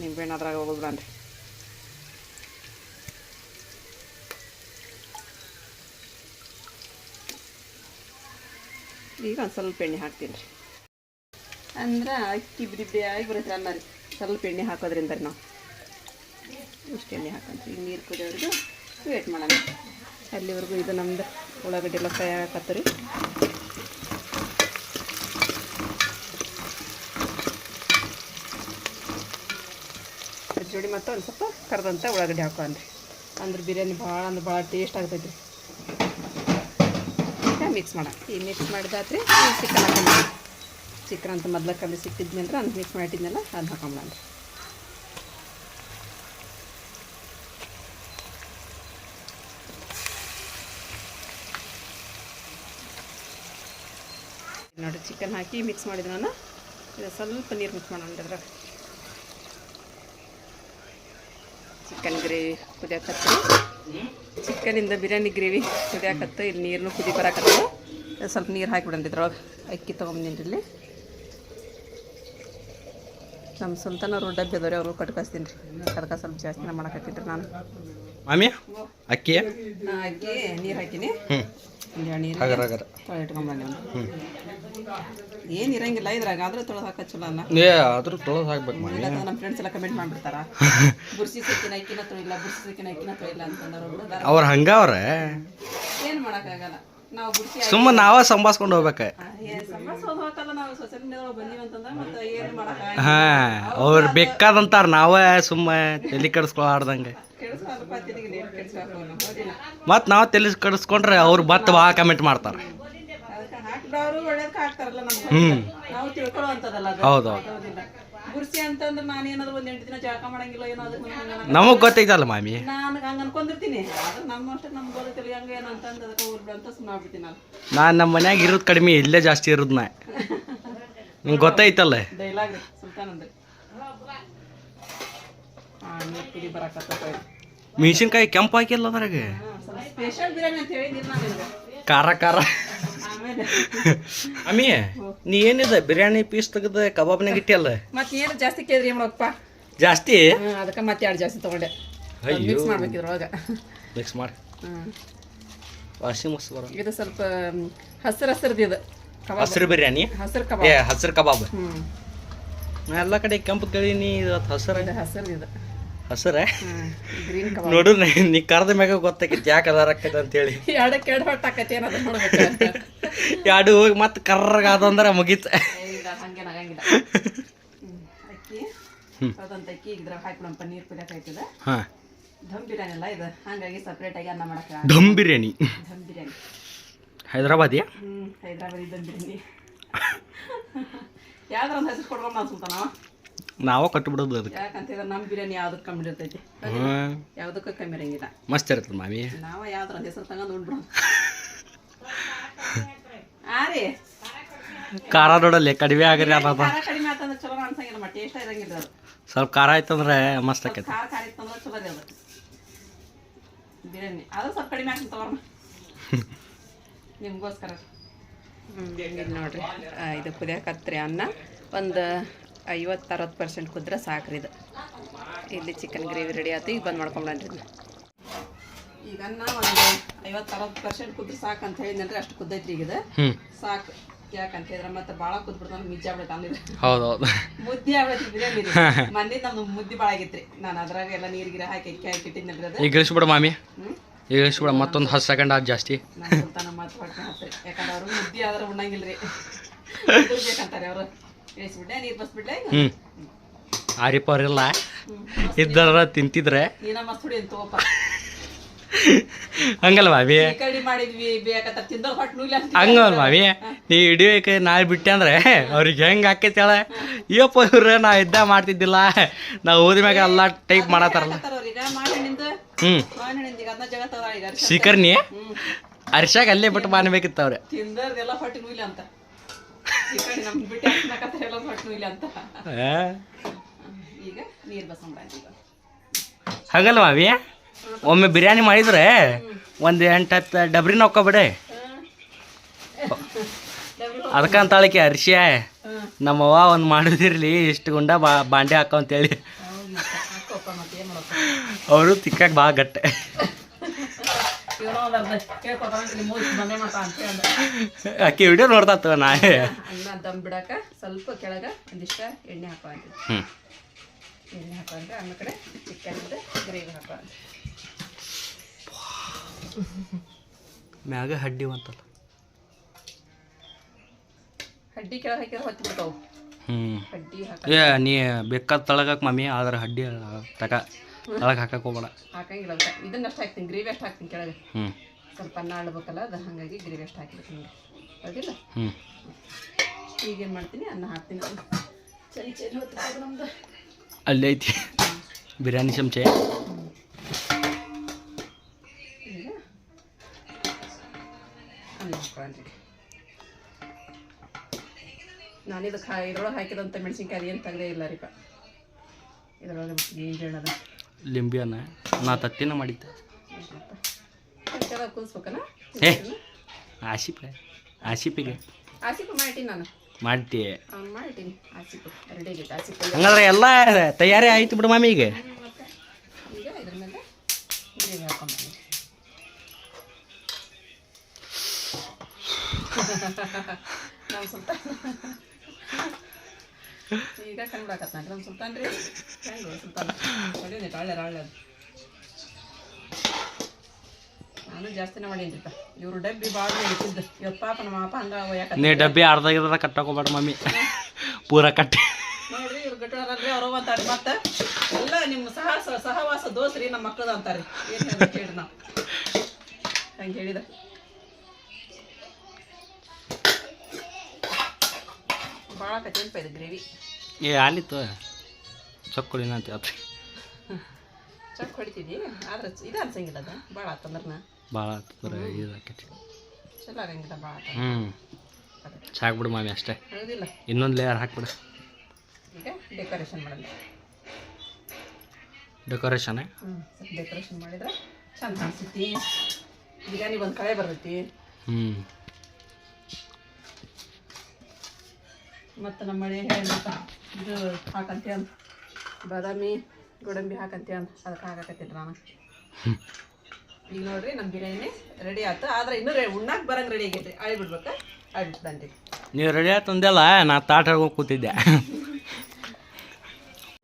ನಿಂಬೆಹಣ್ಣು ಅದ್ರಾಗ ಹೋಗ್ಬಿಡೋಣ ರೀ. ಈಗ ಒಂದು ಸ್ವಲ್ಪ ಎಣ್ಣೆ ಹಾಕ್ತೀನಿ ರೀ. ಅಂದ್ರೆ ಅಕ್ಕಿ ಬಿದ್ದೆ ಆಗಿ ಬರುತ್ತೆ ಅನ್ನ ರೀ ಸ್ವಲ್ಪ ಎಣ್ಣೆ ಹಾಕೋದ್ರಿಂದ ರೀ ನಾವು. ಇಷ್ಟು ಎಣ್ಣೆ ಹಾಕೊಂತೀವಿ ನೀರು ಕುದಿಯೋವರೆಗೂ ವೇಟ್ ಮಾಡೋಣ. ಅಲ್ಲಿವರೆಗೂ ಇದು ನಮ್ದು ಉಳ್ಳಾಗಡ್ಡೆ ಎಲ್ಲ ಫ್ರೈ ಆಗತ್ತ ರೀ. ಜೋಡಿ ಮತ್ತು ಒಂದು ಸ್ವಲ್ಪ ಕರೆದಂಥ ಉಳ್ಳಾಗಡ್ಡಿ ಹಾಕೊಂಡ್ರಿ ಅಂದ್ರೆ ಬಿರಿಯಾನಿ ಭಾಳ ಅಂದ್ರೆ ಭಾಳ ಟೇಸ್ಟ್ ಆಗ್ತೈತೆ ರೀ ಮಿಕ್ಸ್ ಮಾಡೋಣ. ಈ ಮಿಕ್ಸ್ ಮಾಡಿದಾತ್ರಿ ಚಿಕನ್ ಹಾಕೊಂಡು ಅಂತ ಮೊದ್ಲ ಕಮ್ಮಿ ಸಿಕ್ಕಿದ್ಮೇಲೆ ನಾನು ಮಿಕ್ಸ್ ಮಾಡಿದ್ನಲ್ಲ ಅದನ್ನ ಹಾಕೊಂಡ್ರಿ ನೋಡಿ ಚಿಕನ್ ಹಾಕಿ ಮಿಕ್ಸ್ ಮಾಡಿದ ನಾನು. ಇದು ಸ್ವಲ್ಪ ನೀರು ಮಿಕ್ಸ್ ಮಾಡೋಣ ಅದ್ರಾಗ ಚಿಕನ್ ಗ್ರೇವಿ ಕುದಿಯಾಕತ್ತು. ಚಿಕನಿಂದ ಬಿರಿಯಾನಿ ಗ್ರೇವಿ ಕುದಿಯಾಕತ್ತು. ಇಲ್ಲಿ ನೀರನ್ನು ಕುದಿ ಬರಾಕತ್ತು ಸ್ವಲ್ಪ ನೀರು ಹಾಕಿಬಿಡೋಣ ಇದ್ರೊಳಗೆ. ಅಕ್ಕಿ ತೊಗೊಂಬಂದಿನಿ ಇಲ್ಲಿ. ನಮ್ಮ ಸುಲ್ತಾನವ್ರು ಡಬ್ಬಿ ಅದವ್ರಿ ಅವರು ಕಟ್ಕಸ್ತೀನಿ ರೀ. ಅದಕ್ಕೆ ಸ್ವಲ್ಪ ಜಾಸ್ತಿನ ಮಾಡಕತ್ತಿದ್ರಿ ನಾನು. ಮಾಮಿ ಅಕ್ಕಿ? ಅಕ್ಕಿ ನೀರು ಹಾಕಿನಿ. ನೀರು ತೊಳೆ ಇಟ್ಕೊಂಬಂದೆ ಏನು ಇರಂಗಿಲ್ಲ ಇದ್ರಾಗ ಆದ್ರೆ ತೊಳೆದು ಹಾಕ ಚಲೋ ಅಲ್ಲ. ಏ ಆದರೂ ತೊಳೆದು ಹಾಕ್ಬೇಕು ಮಾಮಿ. ನಮ್ಮ ಫ್ರೆಂಡ್ಸ್ ಎಲ್ಲ ಕಮೆಂಟ್ ಮಾಡ್ಬಿಡ್ತಾರ. ಬುರ್ಸಿ ಸಿಕ್ಕಿನ ಅಕ್ಕಿನ ತೊಳಿಲ್ಲ ಬುರ್ಸಿ ಸಿಕ್ಕಿನ ಅಕ್ಕಿನ ತೊಳಿಲ್ಲ ಅಂತಂದ್ರೆ ಅವ್ರು ಹಂಗವ್ರ ಏನು ಮಾಡೋಕ್ಕಾಗಲ್ಲ. ನಾವು ಸುಮ್ಮನೆ ನಾವ ಸಂಭಾಸ್ಕೊಂಡು ಹೋಗ್ಬೇಕ. ನಾವು ಮೀಡಿಯಾದೊಳಗೆ ಮತ್ತೆ ಏನು ಮಾಡೋಕ್ಕಾಗಲ್ಲ ಹಾ ಅವ್ರು ಬೇಕಾದಂತಾರ ನಾವ ಸುಮ್ಮ ತಲೆ ಕೆಡಿಸ್ಕೊಳಾರ್ದಂಗೆ. ಮತ್ ತಿರುಗಿ ಹೋದಿಲ್ಲ. ಮತ್ತು ನಾವು ತಲೆ ಕೆಡಿಸ್ಕೊಂಡ್ರೆ ಅವ್ರು ಮತ್ತೆ ಭಾಳ ಕಮೆಂಟ್ ಮಾಡ್ತಾರೆ. ಅದಕ್ಕೆ ಹಾಕಿದವರು ಒಳ್ಳೇದಕ್ಕೆ ಹಾಕ್ತಾರಲ್ಲ ನಮ್ಗೆ. ಹ್ಮ್. ನಾವು ತಿಳ್ಕೊಳ್ಳೋ ಅಂತದಲ್ಲ ಅದು ಹೌದು. ಬುರ್ಸಿ ಅಂತಂದ್ರೆ ನಾನು ಏನಾದ್ರು ಒಂದ್ ಎಂಟು ದಿನ ಜಳಕ ಮಾಡಂಗಿಲ್ಲ ಏನಾದ್ರು ನಮಗ್ ಗೊತ್ತೈತಲ್ಲ ಮಾಮಿ? ನಾನು ಹಂಗೆ ಅನ್ಕೊಂಡಿರ್ತೀನಿ ಆದ್ರೆ ನಮ್ಮ ಅಷ್ಟೇ ನಮ್ಗೆ ಗೊತ್ತಿಲ್ಲ ಹಂಗ ಏನಂತಂದ್ ಅದಕ್ಕೆ ಹೋಗ್ಬಿಡು ಅಂತ ಸುಮ್ಮನೆ ಆಗ್ಬಿಡ್ತೀನಿ ನಾನು. ನಾನು ನಮ್ಮ ಮನ್ಯಾಗ ಇರೋದು ಕಡಿಮೆ ಇಲ್ಲೇ ಜಾಸ್ತಿ ಇರೋದು ನಾ. ನಿಂಗೆ ಗೊತ್ತೈತಲ್ಲ? ಡೈಲಾಗ್ ರೀ ಸುಲ್ತಾನ್ ಅಂದ್ರೆ ಬರಕತ್ತ ಮೆಣಸಿನ್ಕಾಯಿ ಕೆಂಪು ಹಾಕಿಲ್ಲ ಅದ್ರಾಗ ಸ್ಪೆಷಲ್ ಬಿರಿಯಾನಿ ಅಂತ ಹೇಳಿದ್ದೀನಿ ನಾನು ಖಾರ ಖಾರ. ಅಮ್ಮಿ ನೀ ಏನಿದೆ? ಬಿರಿಯಾನಿ ಪೀಸ್ ತೆಗೆದ ಕಬಾಬ್ನಾಗ ಇಟ್ಟಿಯಲ್ಲ? ಮತ್ತೆ ಏನು ಜಾಸ್ತಿ ಕೇಳಿದ್ರಿ ಮಾಡಪ್ಪ ಜಾಸ್ತಿ? ಅದಕ್ಕೆ ಮತ್ತೆ ಎರಡು ಜಾಸ್ತಿ ತಗೊಂಡೆ. ಮಿಕ್ಸ್ ಮಾಡ್ಬೇಕಿದ್ರೊಳಗೆ ಮಿಕ್ಸ್ ಮಾಡಿ. ವಾಸಿ ಮಸ್ತ್ ಬರೋ. ಇದು ಸ್ವಲ್ಪ ಹಸಿರು ಹಸಿರ್ದು ಇದು. ಕಬಾಬ್. ಹಸಿರು ಬಿರಿಯಾನಿ? ಹಸಿರು ಕಬಾಬ್. ಹಸಿರು ಕಬಾಬ್. ಎಲ್ಲ ಕಡೆ ಕೆಂಪು ಕೇಳೀನಿ ಇದು ಹಸಿರು. ಹಸಿರು ಇದು. ಹಸಿರ? ನೋಡು ನೀ- ಕರೆದ ಮ್ಯಾಗ ಗೊತ್ತಾಕೈತಿ ಯಾಕೆ ಅದಾರ ಆಕೈತೆ ಅಂತೇಳಿ. ಎರಡಕ್ಕೆ ಎರಡು ಹೊಟ್ಟು ಆಕೈತಿ ಏನಾದ್ರು ನೋಡ್ಬೇಕು ಎರಡು ಹೋಗಿ ಮತ್ತೆ ಕರ್ರಗ ಅದಂದ್ರೆ ಮುಗೀತ. ಹಂಗೇನು ಆಗಂಗಿಲ್ಲ ಅಕ್ಕಿ. ಅದಂತ ಅಕ್ಕಿ ಇದ್ರಾಗ ಹಾಕ್ಬಿಡಂಪ ನೀರು ಕುದಿಯಕ್ಕೆ ಆಯ್ತದ. ಹಾಂ. ಧಮ್ ಬಿರಿಯಾನಿ ಅಲ್ಲ ಇದು. ಹಾಗಾಗಿ ಅನ್ನ ಮಾಡಕ್ಕೆ ಧಮ್ ಬಿರಿಯಾನಿ. ಧಮ್ ಬಿರಿಯಾನಿ. ಹೈದ್ರಾಬಾದಿ ಹ್ಞೂ ಹೈದರಾಬಾದಿ ಧಮ್ ಬಿರಿಯಾನಿ. ಯಾವ್ದಾರ ಒಂದು ಹೆಸರು ಕೊಡ್ಕೊಂಡು ಅನ್ಸುತ್ತಾನ? ಸುಲ್ತಾನ ನಾವ ಕಟ್ಬಿಡೋದು ಅದಕ್ಕೆ. ಯಾಕಂತಿದ್ರೆ ನಮ್ಮ ಬಿರಿಯಾನಿ ಯಾವ್ದಕ್ಕೆ ಕಮ್ಮಿ ಇರ್ತೈತಿ? ಹ್ಞೂ ಯಾವುದಕ್ಕೂ ಕಮ್ಮಿ ಇರಂಗಿಲ್ಲ. ಮಸ್ತ್ ಇರ್ತದೆ ಮಾಮಿ. ನಾವ ಯಾವ್ದಾರ ಒಂದು ಹೆಸರು ತಗೊಂಡು ಉಂಡ್ಬಿಡೋದು ಆ ರೀ. ಖಾರ ನೋಡಲ್ಲಿ ಕಡಿಮೆ ಆಗ್ರಿ ಅದ ಖಾರ ಕಡಿಮೆ ಆತಂದ್ರೆ ಚಲೋ ಅನ್ಸಂಗಿಲ್ಲ ಮತ್ತೆ ಟೇಸ್ಟ್ ಇರಂಗಿಲ್ಲ ಅದು. ಸ್ವಲ್ಪ ಖಾರ ಆಯ್ತಂದ್ರೆ ಮಸ್ತ್ ಆಕೈತಿ. ಖಾರ ಖಾರ ಇತ್ತಂದ್ರೆ ಚಲೋ ರೀ ಅದು. ಬಿರಿಯಾನಿ. ಅದು ಸ್ವಲ್ಪ ಕಡಿಮೆ ಆಗ್ತದೆ ತಗೋರ್ಮ ನಿಮಗೋಸ್ಕರ. ಇದು ನೋಡ್ರಿ. ಇದು ಕುದಿಯಕತ್ರಿ ಅನ್ನ. ಒಂದು ಐವತ್ತು ಅರವತ್ತು ಪರ್ಸೆಂಟ್ ಕುದ್ರೆ ಸಾಕ್ರಿ ಇದು. ಇಲ್ಲಿ ಚಿಕನ್ ಗ್ರೇವಿ ರೆಡಿ ಆಯ್ತು ಈಗ ಬಂದು ಮಾಡ್ಕೊಂಡ್ರಿ ಈಗ ಅನ್ನ ಒಂದು ಐವತ್ತು ಅರವತ್ತು ಪರ್ಸೆಂಟ್ ಕುದ್ರೆ ಸಾಕು ಅಂತ ಹೇಳಿದ್ನಲ್ರಿ ಅಷ್ಟು ಕುದ್ದೈತ್ರಿ ಈಗ ಇದು. ಸಾಕು ಯಾಕಂತ ಹೇಳಿದ್ರೆ ಮತ್ತೆ ಭಾಳ ಕುದ್ಬಿಡ್ತಾನೆ ಮಿಜ್ಜಿ ಆಗ್ಬಿಡ್ತು ಅಲ್ಲಿ ಹೌದೌದು. ಮುದ್ದೆ ಆಗ್ಬಿಡ್ತು ಬಿರಿಯಾನಿ ಮಂದಿ ನಮ್ದು ಮುದ್ದೆ ಭಾಳ ಆಗೈತ್ರಿ. ನಾನು ಅದ್ರಾಗ ಎಲ್ಲ ನೀರು ಗಿರ ಹಾಕಿ ಅಕ್ಕಿ ಹಾಕಿ ಇಟ್ಟಿದ್ನಲ್ರಿ ಅದು. ಈಗ ಇಳಿಸ್ಬಿಡ ಮಾಮಿ. ಈಗ ಇಳಿಸ್ಬಿಡ ಮತ್ತೊಂದು ಹತ್ತು ಸೆಕೆಂಡ್ ಆದ್ ಜಾಸ್ತಿ. ನಾನು ಸುಲ್ತಾನ ಮಾತು ಹೊಟ್ಟೆ ಹಾಕ್ತಾರೆ ಯಾಕಂದ್ರೆ ಅವರು ಮುದ್ದೆ ಆದ್ರೆ ಉಣ್ಣಂಗಿಲ್ರಿ. ಬೇಕಂತಾರೆ ಅವರು. ನೀರು ಹ್ಞೂ ಆರಿಪವ್ರಿಲ್ಲ ಇದ್ದಾರ ತಿಂತಿದ್ರೆ. ನೀನ ಮಸ್ತ್ ತಗೋಪ? ಹಂಗಲ್ಲ ಈ ಕಡೆ ಮಾಡಿದ್ವಿ ಹೊಟ್ಟೆ ಹಂಗಲ್ಲ ನೀ ಹಿಡಿಯೋಕೆ ನಾ ಬಿಟ್ಟೆ ಅಂದ್ರೆ ಅವ್ರಿಗೆ ಹೆಂಗೆ ಹಾಕೈತಿ ಹೇಳ? ಅಯ್ಯಪ್ಪ ಇವ್ರ ನಾ ಇದ್ದ ಮಾಡ್ತಿದ್ದಿಲ್ಲ. ನಾ ಓದಿ ಮ್ಯಾಗ ಎಲ್ಲ ಟೈಪ್ ಮಾಡತ್ತಾರಲ್ಲ. ಹ್ಞೂ ಶಿಖರ್ನಿ ಅರ್ಷಾಗ ಅಲ್ಲೇ ಬಿಟ್ಟು ಅವ್ರೆ. ಹೊಟ್ಟೆ ನುಗ್ಲಿ ಅಂತ. ಹಂಗಲ್ಲ ಮಾವಿ ಒಮ್ಮೆ ಬಿರಿಯಾನಿ ಮಾಡಿದ್ರೆ ಒಂದು ಎಂಟು ಹತ್ತು ಡಬ್ರಿ ನೊಕ್ಕೊಬಿಡೆ ಅದಕ್ಕೆ ಅರ್ಶಿಯ ನಮ್ಮವ್ವ ಒಂದು ಮಾಡಿದಿರ್ಲಿ ಇಷ್ಟು ಗುಂಡ ಬಾ ಬಾಂಡೆ ಹಾಕೋ ಅಂತೇಳಿ ಅವರು ತಿಕ್ಕಾಗ ಭಾಳ ಗಟ್ಟೆ. ಇವನು ವಿಡಿಯೋ ನೋಡ್ತಾ ನೋಡ್ತಾತ ನಾ ಅನ್ನ ದಮ್ ಬಿಡಕ ಸ್ವಲ್ಪ ಕೆಳಗ ಒಂದಿಷ್ಟ ಎಣ್ಣೆ ಹಾಕೋ ಅಂತ ಎಣ್ಣೆ ಎಣ್ಣೆ ಅಂದ್ರೆ ಅನ್ನ ಕಡೆ ಚಿಕನ್ ಗ್ರೇವಿ ಹಾಕೋ ಅಂತ ಮ್ಯಾಗ ಹಡ್ಡಿ ಅಂತಲ್ಲ ಹಡ್ಡಿ ಕೆಳಗೆ ಹಾಕಿದ್ರೆ ಹೊತ್ತಿ ಬಿಡ್ತಾವು. ಹ್ಞೂ ಹಡ್ಡಿ ಹಾಕ ಏ ನೀ ಬೇಕಾದ ತಳಗಕ್ಕೆ ಮಮ್ಮಿ ಆದ್ರೆ ಹಡ್ಡಿ ತಕ. ತಳಗೆ ಹಾಕಕ್ಕೆ ಹೋಗ್ಬೇಡ. ಹಾಕಂಗಿಲ್ಲ ಅದಕ್ಕೆ ಇದನ್ನಷ್ಟು ಹಾಕ್ತೀನಿ. ಗ್ರೇವಿ ಅಷ್ಟು ಹಾಕ್ತೀನಿ ಕೆಳಗೆ. ಹ್ಞೂ ಸ್ವಲ್ಪ ಅನ್ನ ಆಡ್ಬೇಕಲ್ಲ ಅದು ಹಾಗಾಗಿ ಗ್ರೇವಿ ಅಷ್ಟು ಹಾಕಿರ್ತೀನಿ ನಿಮಗೆ. ಹೌದಿಲ್ಲ? ಹ್ಞೂ ಈಗೇನು ಮಾಡ್ತೀನಿ? ಅನ್ನ ಹಾಕ್ತೀನಿ. ಚಳಿ ಚಳಿ ಹೊತ್ತು ನಮ್ದು. ಅಲ್ಲಿ ಐತಿ. ಬಿರಿಯಾನಿ ಚಮಚೆ. ಈಗ ಅನ್ನ ಹಾಕೊಳ್ಳಿ ನಾನಿದು ಖಾ ಇದ್ರೊಳಗೆ ಹಾಕಿದಂಥ ಮೆಣಸಿನ್ಕಾಯಿ ಏನು ತಗದೇ ಇಲ್ಲ ರೀಪ. ಇದ್ರೊಳಗೆ ಗಿಂಜಣ್ಣದ ಲಿಂಬಿಯನ್ನ ನಾ ತತ್ತಿನ ಮಾಡಿದ್ದೆ. ಏ ಆಶಿಪ ಆಶಿಪಿಗೆ ಆಸಿಪು ಮಾಡಿಟ್ಟಿನಿ ನಾನು. ಮಾಡ್ತಿ. ಅವ್ನು ಮಾಡಿಟ್ಟಿನಿ ಆಸಿಪು ರೆಡಿ ಆಗೈತೆ ಹಂಗಾದ್ರೆ ಎಲ್ಲ ತಯಾರಿ ಆಯ್ತು ಬಿಡು ಮಾಮಿ ಈಗ. ಈಗ ನಮ್ಮ ಸುಲ್ತಾನ್. ಕಂಡ್ಬಿಡಕತ್ತ ನಮ್ಮ ಸುಲ್ತಾನ್ ರೀ ಹೆಂಗು ಸುಲ್ತಾನ್. ಹೊಡಿಯೋದು ಒಳ್ಳೆ ಒಳ್ಳೆ ನಾನು ಜಾಸ್ತಿನೇ ಮಾಡೀನಿಪ್ಪ ಇವ್ರು ಡಬ್ಬಿ ಭಾಳ ಇಟ್ಟಿದ್ದು. ಇವತ್ತು ಪಾಪ ನಮ್ಮ ಅಪ್ಪ ಹಂಗ ನೀ ಡಬ್ಬಿ ಅರ್ಧ ಇರದ ಕಟ್ಟಕೋಬೇಡ ಮಮ್ಮಿ. ಪೂರ ಕಟ್ಟಿ. ನೋಡ್ರಿ ಇವ್ರು ಗಟ್ಟಿ ಅವ್ರು ಅಂತಾರೆ ಮತ್ತೆ ಎಲ್ಲ ನಿಮ್ಮ ಸಹ ಸಹವಾಸ ದೋಸ್ರಿ ನಮ್ಮ ಮಕ್ಕಳದ ಅಂತಾರೆ. ಏನು ಹೇಳ್ರಿ ನಾವು. ಹಂಗೆ ಹೇಳಿದ. ಭಾಳ ಕಟ್ಟಿಲ್ಪ ಇದು ಗ್ರೇವಿ. ಏ ಆಲಿತ್ತು. ಚಕ್ಕುಳಿನ ಅಂತ ಚಕ್ ಹೊಡಿತಿದ್ದಿ ಆದ್ರೆ ಇದು ಅನ್ಸಂಗಿಲ್ಲ ಅದು. ಭಾಳ ಆತಂದ್ರನ ಭಾಳ ಆತಂದ್ರೆ ಇದು ಆಕೈತಿ. ಚಲೋ ಆಗಂಗಿಲ್ಲ ಭಾಳ ಹ್ಞೂ ಸಾಕ್ಬಿಡು ಮಾಮಿ ಅಷ್ಟೇ. ಹೌದಿಲ್ಲ. ಇನ್ನೊಂದು ಲೇಯರ್ ಹಾಕ್ಬಿಡು. ಈಗ ಡೆಕೋರೇಷನ್ ಮಾಡೋಣ. ಡೆಕೋರೇಷನ್ ಸ್ವಲ್ಪ ಡೆಕೋರೇಷನ್ ಮಾಡಿದ್ರೆ ಚಂದ ಕಾಣಿಸ್ತೈತಿ ಬಿರಿಯಾನಿ ಒಂದು ಕಳೆ ಬರ್ತೈತಿ. ಹ್ಞೂ ಮತ್ತು ನಮ್ಮ ಮಳೆ ಇದು ಹಾಕಂತೆ ಬಾದಾಮಿ. ಗೋಡಂಬಿ ಹಾಕಂತೆ ಅಂದ ಅದಕ್ಕೆ ಹಾಕಕತ್ತೀನಿ ನಾನು. ಈಗ ನೋಡ್ರಿ ನಮ್ಮ ಬಿರಿಯಾನಿ ರೆಡಿ ಆಯ್ತು. ಆದ್ರೆ ಇನ್ನೂ ಉಣ್ಣಾಕ್ ಬರಂಗ್ ರೆಡಿ ಆಗೈತಿ. ಆಯ್ ಬಿಡ್ಬೇಕು ಅಳಿ ಬಿಡ್ದಂತೆ ನೀವು ರೆಡಿ ಆಯ್ತು ಅಂದೆಲ್ಲ ನಾ ತಾಟ ಹೋಗಿ ಕೂತಿದ್ದೆ.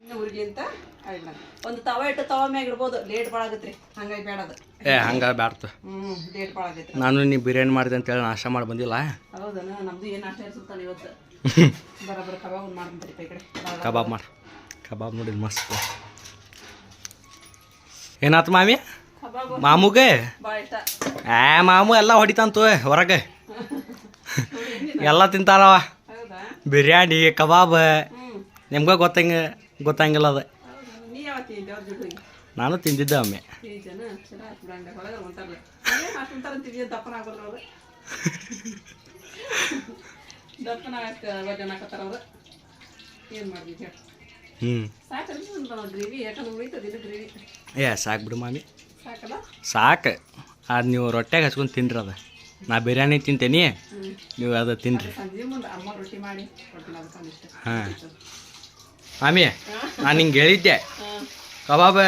ಇನ್ನು ಉರ್ಲಿ ಅಂತ ಆಳಿ ಒಂದು ತವ ಇಟ್ಟು ತವ ಮ್ಯಾಗ ಇಡ್ಬೋದು. ಲೇಟ್ ಭಾಳ ಆಗತ್ರಿ ಹಂಗಾಗಿ ಬೇಡ ಅದು. ಏ ಹಂಗ ಬ್ಯಾಡ್ತು. ಹ್ಞೂ ಲೇಟ್ ನಾನು ನೀ ಬಿರಿಯಾನಿ ಮಾಡಿದೆ ಅಂತೇಳಿ ನಾಷ್ಟ ಮಾಡಿ ಬಂದಿಲ್ಲ. ಹೌದನ? ನಮ್ದು ಏನು ನಾಷ್ಟ ಇರ್ಸುತ್ತಾನ ಇವತ್ತು. ಬರೋಬ್ಬರ ಕಬಾಬ್ ಮಾಡ್ತೀನಿ ಈ ಕಡೆ. ಕಬಾಬ್ ಮಾಡಿ. ಕಬಾಬ್ ನೋಡಿ ಮಸ್ತ್. ಏನಾತು ಮಾಮಿ? ಮಾಮುಗೆ? ಏ ಆ ಮಾಮು ಎಲ್ಲ ಹೊಡಿತಂತು ಹೊರಗೆ. ಎಲ್ಲ ತಿಂತಾರವ. ಬಿರಿಯಾನಿ ಕಬಾಬ್ ನಿಮ್ಗೆ ಗೊತ್ತಂಗ ಗೊತ್ತಂಗಿಲ್ಲ ಅದು. ನಾನು ತಿಂದಿದ್ದೆ ಒಮ್ಮೆ. ಏನು ಮಾಡಿದ್ವಿ ಹೇಳಿ. ಹ್ಞೂ ಏ ಸಾಕು ಬಿಡು ಮಾಮಿ ಸಾಕು. ಅದು ನೀವು ರೊಟ್ಟೆಗೆ ಹಚ್ಕೊಂಡು ತಿನ್ರಿ ಅದ. ನಾ ಬಿರಿಯಾನಿ ತಿಂತೇನಿ. ನೀವು ಅದು ತಿನ್ರಿ ಹಾಂ. ಮಾಮಿ ನಾನು ಹಿಂಗೆ ಹೇಳಿದ್ದೆ. ಕಬಾಬ್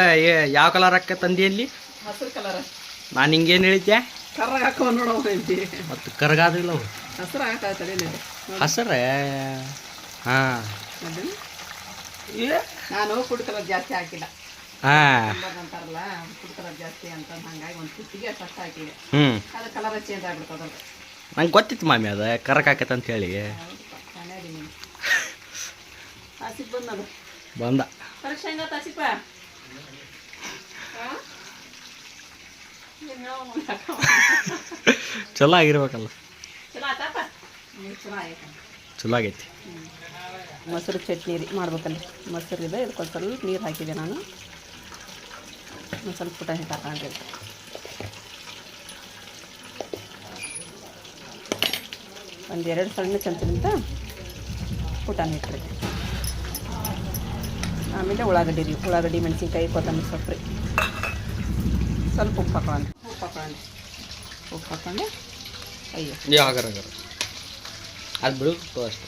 ಯಾವ ಕಲರ್ ಹಾಕ ತಂದಿ ಅಲ್ಲಿ? ಕಲರ್. ನಾನು ಹಿಂಗೇನು ಹೇಳಿದ್ದೆ? ಮತ್ತು ಕರ್ಗಾದಿಲ್ಲ ಹಸರೇ? ಹಾಂ. ನಾನು ಫುಡ್ ಕಲರ್ ಜಾಸ್ತಿ ಹಾಕಿಲ್ಲ. ಹಾಂ ಅಂತಾರಲ್ಲ ಫುಡ್ ಕಲರ್ ಜಾಸ್ತಿ ಅಂತ ಹಂಗಾಗಿ ಒಂದು ಕುತ್ತಿಗೆ ಅಷ್ಟು ಹಾಕಿದೆ. ಹ್ಞೂ ಅದು ಕಲರ್ ಚೇಂಜ್ ಆಗ್ಬಿಡ್ತದ ನಂಗೆ ಗೊತ್ತಿತ್ತು ಮಾಮಿ ಅದ ಕರಕ್ ಆಕೈತೆ ಅಂತ ಹೇಳಿ. ಆಸಿಪ್ ಬಂದದು? ಬಂದ. ಪರೀಕ್ಷೆ ಹೆಂಗತ್ತ ಆಸಿಪ ಚಲೋ ಆಗಿರ್ಬೇಕಲ್ಲ. ಚಲೋ ಆಗೈತಿ. ಮೊಸರು ಚಟ್ನಿ ರೀ ಮಾಡ್ಬೇಕಲ್ಲ. ಮೊಸರು ಇದೆ ಇದಕ್ಕೊಂದು ಸ್ವಲ್ಪ ನೀರು ಹಾಕಿದೆ ನಾನು. ಒಂದು ಸ್ವಲ್ಪ ಪುಟ ಹಿಟ್ಟು ಹಾಕೊಂಡಿದ್ದೆ ಒಂದು ಎರಡು ಸಣ್ಣ ಚಮಚದಿಂದ ಪುಟಾಣಿ ಹಿಟ್ಟು ಆಮೇಲೆ ಉಳ್ಳಾಗಡ್ಡಿ ರೀ, ಉಳ್ಳಾಗಡ್ಡಿ, ಮೆಣಸಿನ್ಕಾಯಿ, ಕೊತ್ತಂಬರಿ ಸೊಪ್ಪು ರೀ. ಸ್ವಲ್ಪ ಉಪ್ಪು ಹಾಕೊಳ್ಳೋಣ ಉಪ್ಪು ಹಾಕೊಳ್ಳೋಣ ಉಪ್ಪು ಹಾಕೊಂಡು ಅಯ್ಯೋ. ಅದು ಬಿಡು ಅಷ್ಟು.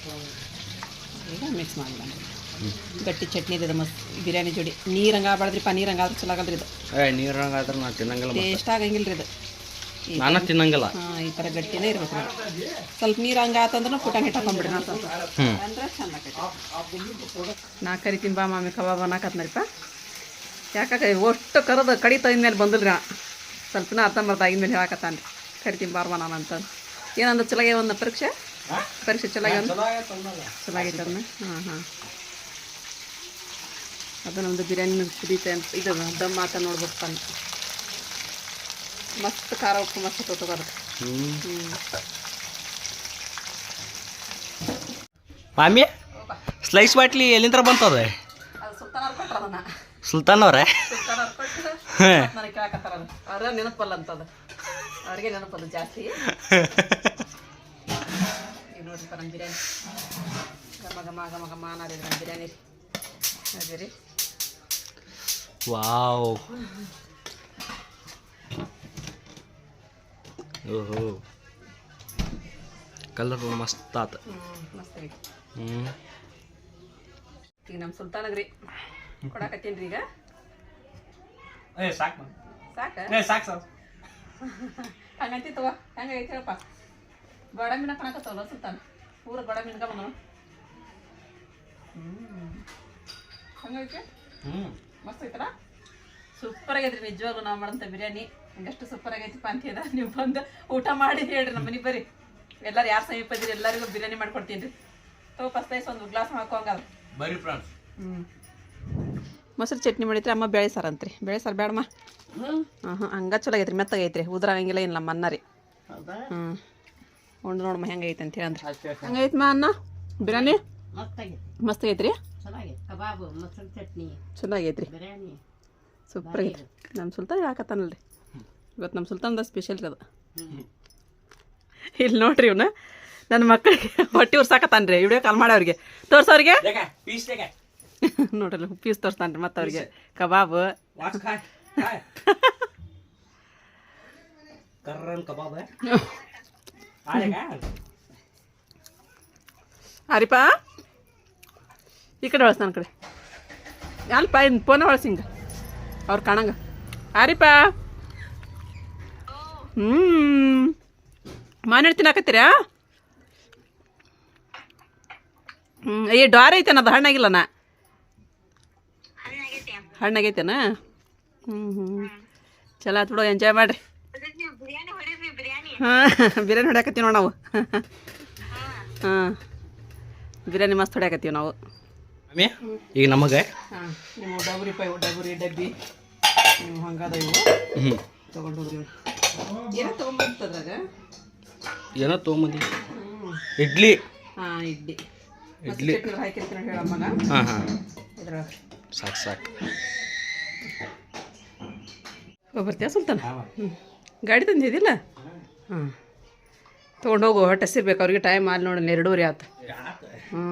ಈಗ ಮಿಕ್ಸ್ ಮಾಡೋಣ ಗಟ್ಟಿ ಚಟ್ನಿ ಇದೆ ಮಸ್ತ್. ಬಿರಿಯಾನಿ ಜೋಡಿ. ನೀರು ಹಂಗೆ ಆಗ್ಬಾರ್ದ್ರಿಪ್ಪ ನೀರು ಹಂಗೆ ಆದ್ರೆ ಚಲೋ ಆಗಲ್ರಿ ಇದು. ಏ ನೀರಂಗಾದ್ರೆ ನಾನು ತಿನ್ನಂಗಿಲ್ಲ ಮತ್ತೆ. ಟೇಸ್ಟ್ ಆಗಂಗಿಲ್ಲ ರೀ ಇದು. ಈ- ನಾನು ತಿನ್ನಂಗಿಲ್ಲ. ಹಾಂ ಈ ಥರ ಗಟ್ಟಿನೇ ಇರಬೇಕು ಸ್ವಲ್ಪ ನೀರು ಹಂಗೆ ಆತಂದ್ರೆ ಪುಟಾಣಿ ಹಿಟ್ಟು ಹಾಕೊಂಡ್ಬಿಡ್ರಿ ನಾ ಸ್ವಲ್ಪ. ಹ್ಞೂ ಅಂದ್ರೆ ಚಂದ ಆಕೈತಿ. ನಾ ಕರಿತೀನಿ ಬಾ ಮಾಮಿ ಕಬಾಬ್ ಅನ್ನಕತ್ನರಿಪ್ಪ ಯಾಕೆ ಒಟ್ಟು ಕರೆದು ಕಡಿ ತೆಗಿದ ಮೇಲೆ ಬಂದಿಲ್ರಿ ನಾ. ಸ್ವಲ್ಪನ ಅರ್ಧಂಬರ್ಧ ಆಗಿದ್ಮೇಲೆ ಮೇಲೆ ಹೇಳಕತ್ತಾನ ರೀ ಕರಿತೀನಿ ಬಾರ್ವ ನಾನು ಅಂತ ಏನಂದ್ರೆ ಚಲಗೆ ಒಂದು ಪರೀಕ್ಷೆ? ಪರೀಕ್ಷೆ ಚೆನ್ನಾಗಿ ಅದನ್ನ ಹಾಂ ಹಾಂ. ಅದು ನಮ್ಮದು ಬಿರಿಯಾನಿ ಕುದೀತೆ ಅಂತ ಇದು ದಮ್ ಮಾತ ನೋಡ್ಬೇಕು ಅಂತ. ಮಸ್ತ್ ಖಾರ ಉಪ್ಪು ಮಸ್ತ್ ತೊಗೊಬಾರ್ದು ಹ್ಞೂ ಮಾಮಿ ಸ್ಲೈಸ್ ಬಾಟ್ಲಿ ಎಲ್ಲಿಂದ ಬಂತದ? ಅದು ಸುಲ್ತಾನ ಅವ್ರೆ ನನಗೆ ಕೇಳಕತ್ತಾರ ನೆನಪಲ್ಲ ಅಂತದ. ಅವ್ರಿಗೆ ನೆನಪಲ್ಲ ಜಾಸ್ತಿ. ನೋಡ್ರಿಪ್ಪ ನಮ್ಮ ಬಿರಿಯಾನಿ. ಘಮ ಘಮ ಘಮ ಘಮ ಅನ್ನೋದು ನಮ್ಮ ಬಿರಿಯಾನಿ. ಅದೇ ರೀ ವಾವ್. ಓಹೋ. ಕಲರ್ ಮಸ್ತ್ ಆತ. ಮಸ್ತ್ ರೀ ಹ್ಞೂ ಈಗ ನಮ್ಮ ಸುಲ್ತಾನಗ್ರಿ ಕೊಡಕತ್ತೀನಿ ಈಗ? ಏ ಸಾಕು ಸಾಕ? ಏ ಸಾಕು ಸರ್ ಹಂಗಂತಿ ತಗೋ. ಹೆಂಗೈತಿ ಹೇಳಪ್ಪ. ಗೋಡ ಮೀನ ಕಾಣಕತ್ತವಲ್ಲ ಸುಲ್ತಾನ ಪೂರ ಗೋಡ ಮೀನ್ಕ ಬಂದನು ಹ್ಞೂ ಹಂಗೈತಿ ಮಸ್ತ್ ಐತಲ್ಲ? ಸೂಪರ್ ಆಗೈತ್ರಿ ನಿಜವಾಗ್ಲೂ ನಾವು ಮಾಡೋಂಥ ಬಿರಿಯಾನಿ. ಹಂಗಷ್ಟು ಸೂಪರ್ ಆಗೈತಿಪ್ಪ ಹೇಳ ನೀವು ಬಂದು ಊಟ ಮಾಡಿ ಹೇಳ್ರಿ ನಮ್ಮ ಮನೆಗೆ ಬರ್ರಿ. ಎಲ್ಲರೂ ಯಾರು ಸಮೀಪ ಇದ್ದೀರಿ ಎಲ್ಲರಿಗೂ ಬಿರಿಯಾನಿ ಮಾಡ್ಕೊಡ್ತೀನಿ ರೀ ತಗೋ ಫಸ್ಟ್ ಒಂದು ಗ್ಲಾಸ್ ಹಾಕೋಂಗಲ್ಲ ಬರೀ ಫ್ರೆಂಡ್ಸ್. ಹ್ಞೂ ಮೊಸರು ಚಟ್ನಿ ಮಾಡಿದ್ರೆ ಅಮ್ಮ ಬೇಳೆ ಸಾರು ಅಂತ್ರಿ. ಬೇಳೆ ಸಾರ್ ಬೇಡಮ್ಮ ಹಾಂ ಹಾಂ ಹಂಗ ಚಲೋ ಆಗೈತ್ರಿ ಮೆತ್ತಾಗೈತ್ರಿ ಉದ್ರಾಗಂಗಿಲ್ಲ ಇಲ್ಲ ನಮ್ಮ ಅನ್ನ ರೀ ಹ್ಞೂ ಉಂಡು ನೋಡಮ್ಮ ಹೆಂಗೈತೆ ಅಂತ ಹೇಳಂದ್ರೆ. ಹಂಗೈತಮ್ಮ ಮಾ ಅನ್ನ? ಬಿರಿಯಾನಿ? ಮಸ್ತ್ ಐತ್ರಿ ಚೆನ್ನಾಗೈತ್ರಿ ಕಬಾಬು ಮೊಸರು ಚಟ್ನಿ ಚಲೋ ಆಗೈತ್ರಿ ಬಿರಿಯಾನಿ. ಸೂಪರ್ ಐತ್ರಿ ನಮ್ಮ ಸುಲ್ತಾನ್ ಹಾಕತ್ತಾನಲ್ರಿ ಇವತ್ತು ನಮ್ಮ ಸುಲ್ತಾನದ ಸ್ಪೆಷಲ್ ಅದು ಇಲ್ಲಿ ನೋಡ್ರಿ ಇವನ. ನನ್ನ ಮಕ್ಕಳಿಗೆ ಹೊಟ್ಟೆ ಉರ್ಸಾಕತ್ತಾನ್ರಿ. Video call ಮಾಡವ್ರಿಗೆ. ತೋರ್ಸೋರಿಗೆ ಪೀಸ್ ಲೇಕೆ ನೋಡ್ರಿ ಪೀಸ್ ತೋರಿಸ್ತಾನ್ರಿ ಮತ್ತೆ ಅವ್ರಿಗೆ. ಕಬಾಬ್. ಕರ್ರನ್ ಕಬಾಬ್. ಹರಿಪ? ಈ ಕಡೆ ನನ್ನ ಕಡೆ. ಅಲ್ಪ ಇನ್ನು ಫೋನ ಹಿಂಗೆ ಅವ್ರು ಕಾಣಂಗ. ಹರಿಪ? ಹ್ಞೂ ಮಾನೇಳು ತಿನ್ನಾಕತ್ತೀರಾ? ಹ್ಞೂ ಏ ಡಾರ್ ಐತೇನ ಅದು? ಹಣ್ಣಾಗಿಲ್ಲನ ಹಣ್ಣಾಗೈತೇನ? ಹ್ಞೂ ಹ್ಞೂ ಚಲೋ ಆತ್ ಬಿಡು ಎಂಜಾಯ್ ಮಾಡ್ರಿ. ಹಾಂ ಬಿರಿಯಾನಿ ಹೊಡ್ಯಾಕತ್ತೀವಿ ನೋಡಿ ನಾವು. ಹಾಂ ಬಿರಿಯಾನಿ ಮಸ್ತ್ ಹೊಡ್ಯಾಕತ್ತೀವಿ ನಾವು. ಈಗ ನಮಗೆ? ಹಾಂ ನಿಮ್ಮ ಡಬರಿ ಪೈ ಡಬರಿ ಡಬ್ಬಿ ನೀವು ಹಂಗದ ಇವು. ಹ್ಞೂ ತೊಗೊಂಡು ಹೋಗ್ರಿ ಏನೋ ತೊಗೊಂಬರ್ತದ್ರಾಗ ಏನೋ ತೊಗೊಂಬಂದಿ. ಇಡ್ಲಿ. ಹಾಂ ಇಡ್ಲಿ. ಇಡ್ಲಿ. ಹಾಕಿರ್ತೀನಿ ಹೇಳಮ್ಮಗ ಹಾಂ ಹಾಂ. ಇದ್ರಾಗ ಸಾಕು ಸಾಕು. ಬರ್ತೀಯ ಸುಲ್ತಾನ? ಹ್ಞೂ ಗಾಡಿ ತಂದಿದ್ದಿಲ್ಲ? ಹಾಂ ತೊಗೊಂಡೋಗು ಹೊಟ್ಟೆ ಸಿರ್ಬೇಕು ಅವ್ರಿಗೆ ಟೈಮ್ ಅಲ್ಲಿ ನೋಡಿ ಎರಡೂವರೆ ಆಯ್ತು ಹ್ಞೂ